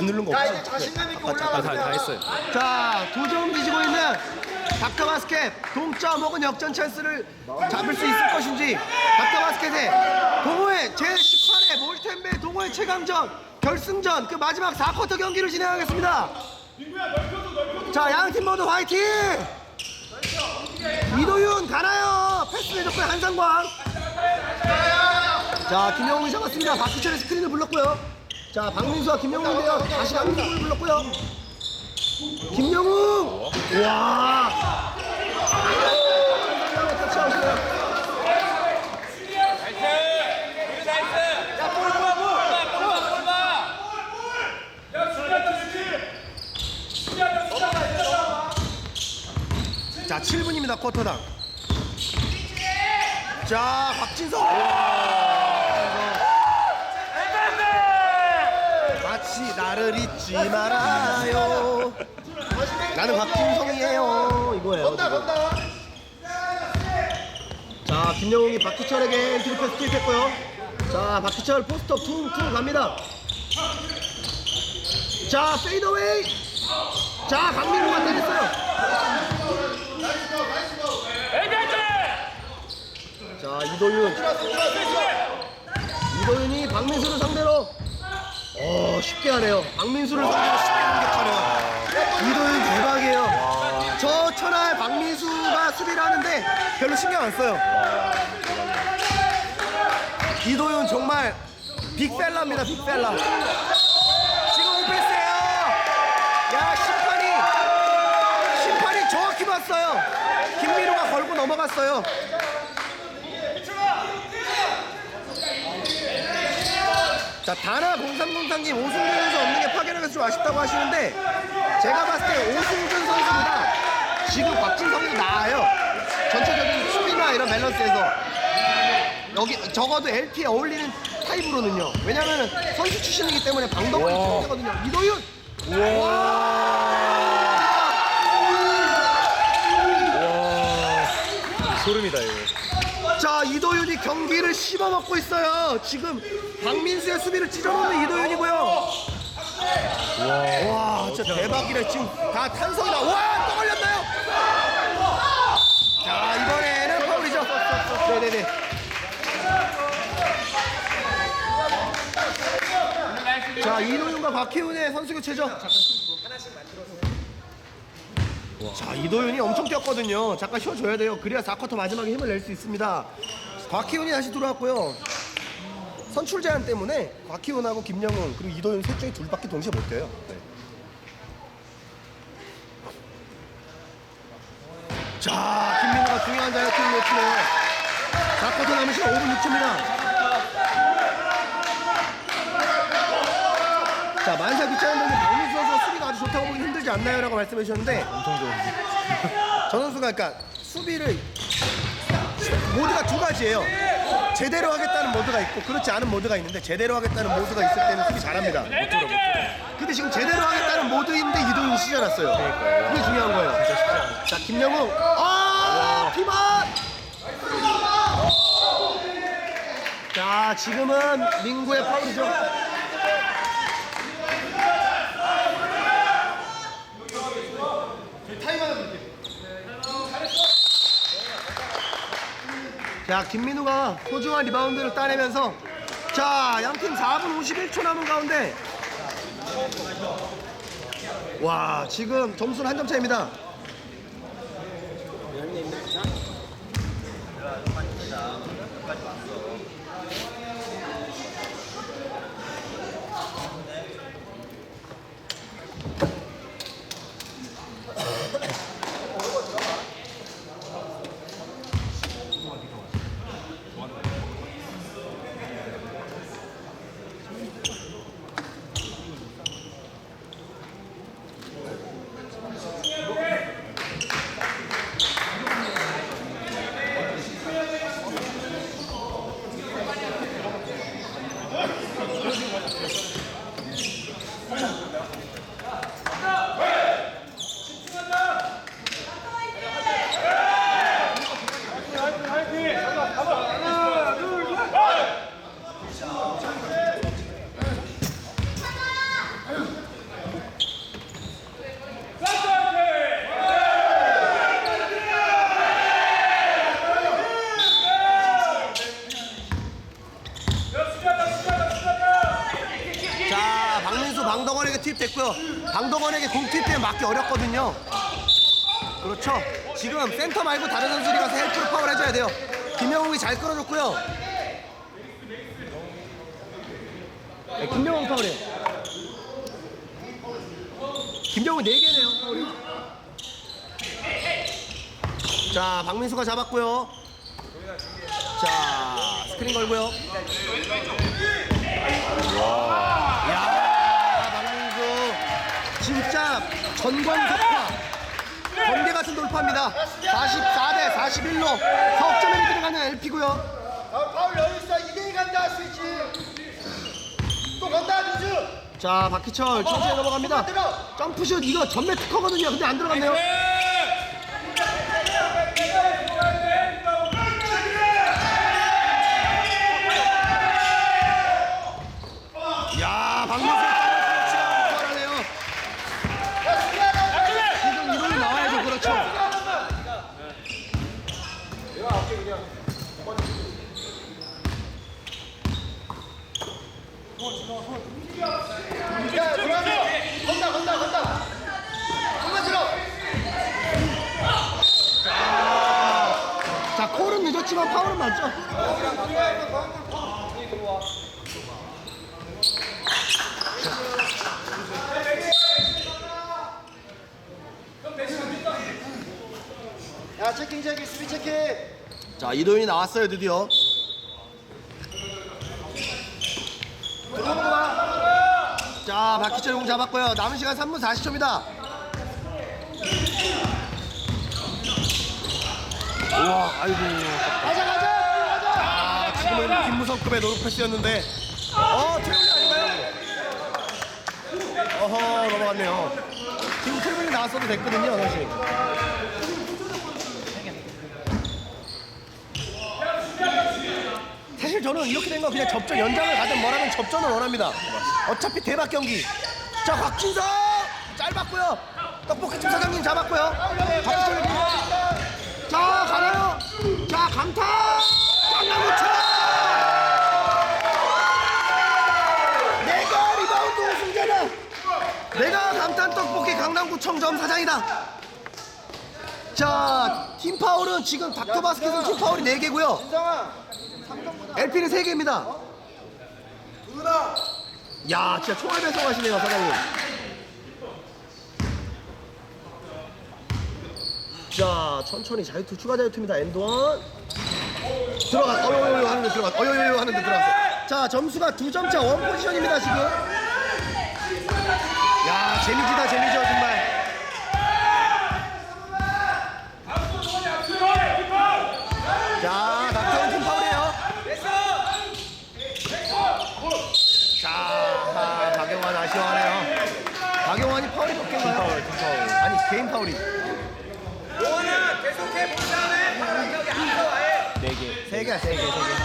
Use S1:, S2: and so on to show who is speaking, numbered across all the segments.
S1: 안 누른
S2: 거자
S1: 없어.
S2: 이제 자신감 있게
S3: 다, 다, 다 했어요.
S4: 자, 두 점 뒤지고 있는 닥터바스켓 동점 혹은 역전 찬스를 잡을 수 있을 것인지 닥터바스켓의 동호회 제18회 몰템베 동호회 최강전 결승전 그 마지막 4쿼터 경기를 진행하겠습니다. 자, 양 팀 모두 화이팅! 이도윤 가나요? 패스 내줬고요 한상광. 자, 김영웅이 잡았습니다. 박희철의 스크린을 불렀고요. 자, 박민수와 김영웅인데요. 다시 박민수를 불렀고요. 김영웅! 와! 자, 7분입니다, 쿼터당. 자, 박진성! 마치 나를 잊지 말아요. 나는 박진성이에요. 이거예요.
S2: 건다 건다
S4: 자, 김영웅이 박희철에게 엔트리 패스 투입했고요. 자, 박희철 포스터 퉁퉁 갑니다. 자, 페이더웨이. 자, 강민우가 때렸어요. 자, 이도윤. 이도윤이 박민수를 상대로 어, 쉽게 하네요. 박민수를 상대로 쉽게 공격하네요. 이도윤 대박이에요. 저 천하의 박민수가 수비를 하는데 별로 신경 안 써요. 이도윤 정말 빅펠라입니다, 빅펠라. 지금 오펜스예요. 야, 심판이 심판이 정확히 봤어요. 김민우가 걸고 넘어갔어요. 자, 다나 0303님 오승준 선수 없는 게 파괴력에서 좀 아쉽다고 하시는데 제가 봤을 때 오승준 선수보다 지금 박진성이 나아요. 전체적인 수비나 이런 밸런스에서 여기 적어도 LP에 어울리는 타입으로는요. 왜냐면 선수 출신이기 때문에 방법이 필요하거든요. 이도윤.
S3: 소름이다 이거.
S4: 자 이도윤이 경기를 씹어먹고 있어요. 지금 박민수의 수비를 찢어놓는 이도윤이고요. 와, 진짜 대박이래. 지금 다 탄성이다. 와, 또 걸렸나요? 자, 이번에는 파울이죠. 네네네. 자, 이도윤과 박희훈의 선수 교체죠. 자, 이도윤이 엄청 뛰었거든요. 잠깐 쉬어줘야 돼요. 그래야 4쿼터 마지막에 힘을 낼 수 있습니다. 곽희훈이 다시 들어왔고요. 선출 제한 때문에 곽희훈하고 김영훈 그리고 이도윤 셋 중에 둘밖에 동시에 못 뛰어요. 네. 자, 김민우가 중요한 자유투를 놓치네요. 4쿼터 남은 시간 5분 6초입니다. 자, 만사 기차원장님 박민수 선수가 수비가 아주 좋다고 보기 힘들지 않나요? 라고 말씀해 주셨는데
S3: 엄청 좋은데.
S4: 저 선수가 그러니까 수비를 모드가 두 가지예요. 제대로 하겠다는 모드가 있고 그렇지 않은 모드가 있는데 제대로 하겠다는 모드가 있을 때는 수비 잘합니다. 근데 지금 제대로 하겠다는 모드인데 이도윤 시전했어요. 그게 중요한 거예요. 자 김영웅, 아 피만. 자 지금은 민구의 파울이죠. 자 김민우가 소중한 리바운드를 따내면서 자 양팀 4분 51초 남은 가운데 와 지금 점수는 한 점 차입니다 방덕원에게 투입됐고요. 방덕원에게 공 투입되면 맞기 어렵거든요. 그렇죠. 지금 센터 말고 다른 선수들이 가서 헬프로 파울 해줘야 돼요. 김영웅이 잘 끌어줬고요. 네, 김영웅 파울이에요. 김영웅 4개네요, 파울이. 자, 박민수가 잡았고요. 자, 스크린 걸고요. 야, 진짜 전광석화. 번개 같은 돌파입니다. 44대 41로 석점에 들어가는 LP고요.
S1: 아, 파울 여유 있어. 2대2 간다, 스위치. 또 간다, 민주.
S4: 자, 박희철 천천히 넘어갑니다. 점프슛 이거 전매 특허거든요. 근데 안 들어갔네요. 야, 박민수 잘하네요. 지금 이동이 나와야죠. 그렇죠.
S1: 야, 들어가서. 건다, 건다, 건다. 한번 들어.
S4: 자, 콜은 늦었지만 파울은 맞죠?
S1: 야, 체킹, 체킹, 수비 체킹.
S4: 자, 이도현이 나왔어요, 드디어.
S1: 들어오는 거 봐.
S4: 자, 박희철 공 잡았고요. 남은 시간 3분 40초입니다. 우와, 아이고.
S1: 가자, 가자, 가자.
S4: 아, 지금은 김무성급의 노루 패스였는데. 어, 트래블이 아닌가요? 어허, 넘어갔네요. 지금 트래블이 나왔어도 됐거든요, 사실. 사실 저는 이렇게 된 거 그냥 접전 연장을 가든 뭐라든 접전을 원합니다. 어차피 대박 경기. 자, 곽진석 짧았고요. 떡볶이집 사장님 잡았고요. 박지철 자, 가나요? 자, 강타! 강남우차! 내가 리바운드 우승자다! 내가 감탄 떡볶이 강남구청점 사장이다! 자, 팀 파울은 지금 닥터바스켓은 팀 파울이 4개고요.
S1: 진성아.
S4: LP는 3개입니다.
S1: 누나.
S4: 야, 진짜 총알 배송하시네요, 사장님. 자, 천천히 자유투 추가 자유투입니다. 엔드원. 들어가. 어요요요 하는데 들어가. 어요요요 하는데 들어갔어. 자, 점수가 두 점 차 원 포지션입니다, 지금. 야, 재미지다, 재미져 정말. 자, 낙타운 팀 파울이에요. 자, 아, 박영환 아쉬워하네요. 박영환이 파울이 몇 개인가요?
S3: 파울, 팀 파울.
S4: 아니, 개인 파울이.
S3: 네 개.
S4: 세 개야, 세 개, 세 개.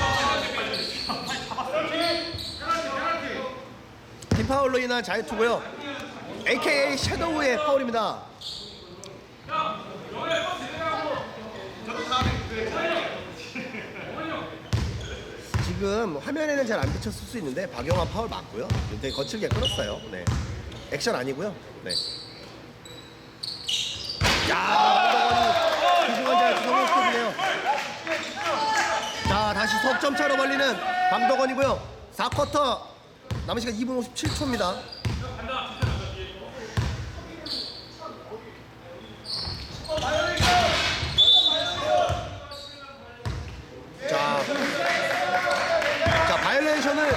S4: 팀 파울로 인한 자유투고요. AKA 섀도우의 파울입니다. 지금 화면에는 잘 안 비쳤을 수 있는데 박영환 파울 맞고요. 되게 거칠게 끌었어요. 네. 액션 아니고요. 네. 야, 이승원 잘 성공시켜주네요. 자, 다시 석점 차로 벌리는 방덕원이고요. 4쿼터 남은 시간 2분 57초입니다. 자, 자 바이올레이션을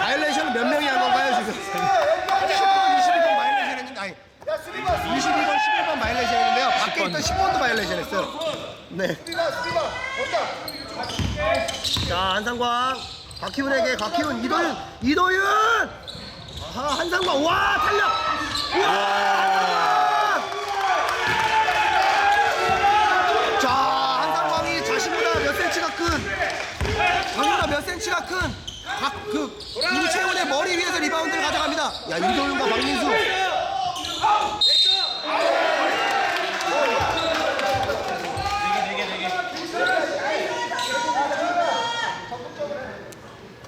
S4: 바이올레이션을 몇 명이 한 건가요 지금? 10번, 22번 바이올레이션 했는데 아니
S1: 야, 수비가,
S4: 22번, 11번 바이올레이션 했는데요. 밖에 있던 10번도 바이올레이션 했어요. 네. 자 한상광. 곽희훈에게 곽희훈 이도윤 이도윤! 아하 한상광. 와 탄력! 우와 자 한상광이 자신보다 몇 센치가 큰? 자신보다 몇 센치가 큰각그 임채훈의 머리 위에서 리바운드를 가져갑니다. 야 이도윤과 박민수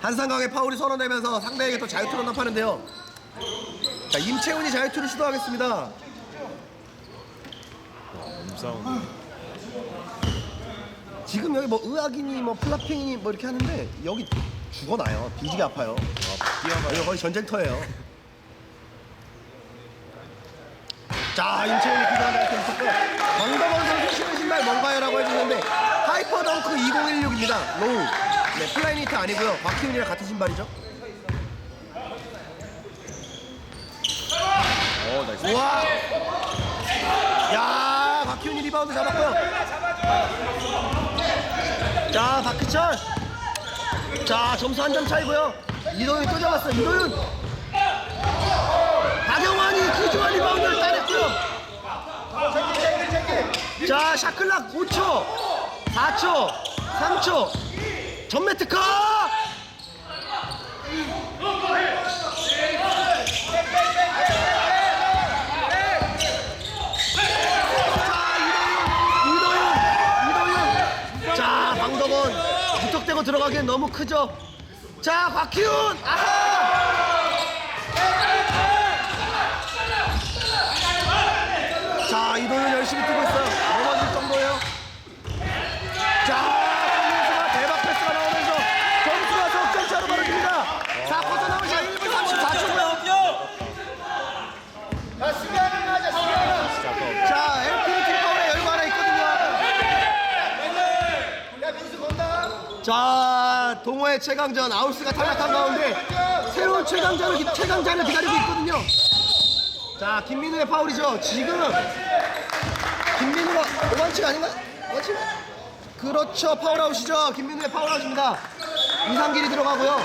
S4: 한상강의 파울이 선언되면서 상대에게 또 자유투로 nap하는데요. 자 임채훈이 자유투를 시도하겠습니다.
S3: 몸싸움.
S4: 지금 여기 뭐 의학인이 뭐 플라핑이니 뭐 이렇게 하는데 여기 죽어나요. 뒤지게 아파요. 여기 거의 전쟁터예요. 자 임채훈이 기도한다 이렇게 있었고요. 강덕원 선수 신은 신발 뭔가요라고 해주는데 하이퍼덩크 2016입니다. 로우. 네 플라이니트 아니고요. 박희훈이랑 같은 신발이죠.
S3: 어 나이스.
S4: 와. 야, 박희훈이 리바운드 잡았고요. 자, 박희철. 자, 점수 한 점 차이고요. 이도윤이 또 잡았어요. 이도윤. 박영환이 귀중한 리바운드를 따냈고요. 자, 샤클락 5초, 4초, 3초. 전매 특허. 자, 방덕원 무턱대고 들어가기엔 너무 크죠. 자, 박희훈. 아하. 자, 이도윤 열심히 뛰고 있어요. 넘어질 정도예요. 자, 박민수가 대박 패스가 나오면서 점수가 석점차로 벌어집니다. 자, 쿼터 남은 시간 1분 34초고요.
S1: 자, 수비하는 하자, 수비하는.
S3: 진짜 아까워.
S4: 자, LP는 팀파울에 열고 하나 있거든요.
S1: 야, 민수 건다.
S4: 자, 동호회 최강전 아우스가 탈락한 가운데 새로운 최강자를, 기- 최강자를 기다리고 있거든요. 자, 김민우의 파울이죠. 지금 김민우가 원칙 아닌가? 원칙? 그렇죠. 파울아웃이죠. 김민우의 파울아웃입니다. 이상길이 들어가고요.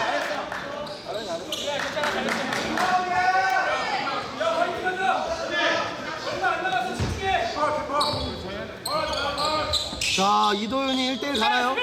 S4: 자, 이도윤이 1대1 가나요?